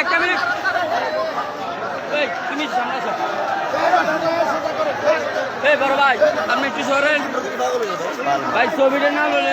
একটা মিনিট। তুমি এই বড় ভাই আপনি একটু সরেন। ভাই ছবিটার নাম হলে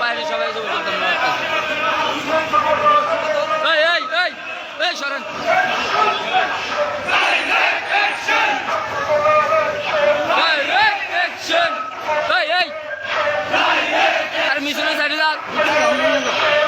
你看看你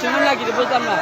কেমন লাগি বুঝলাম না।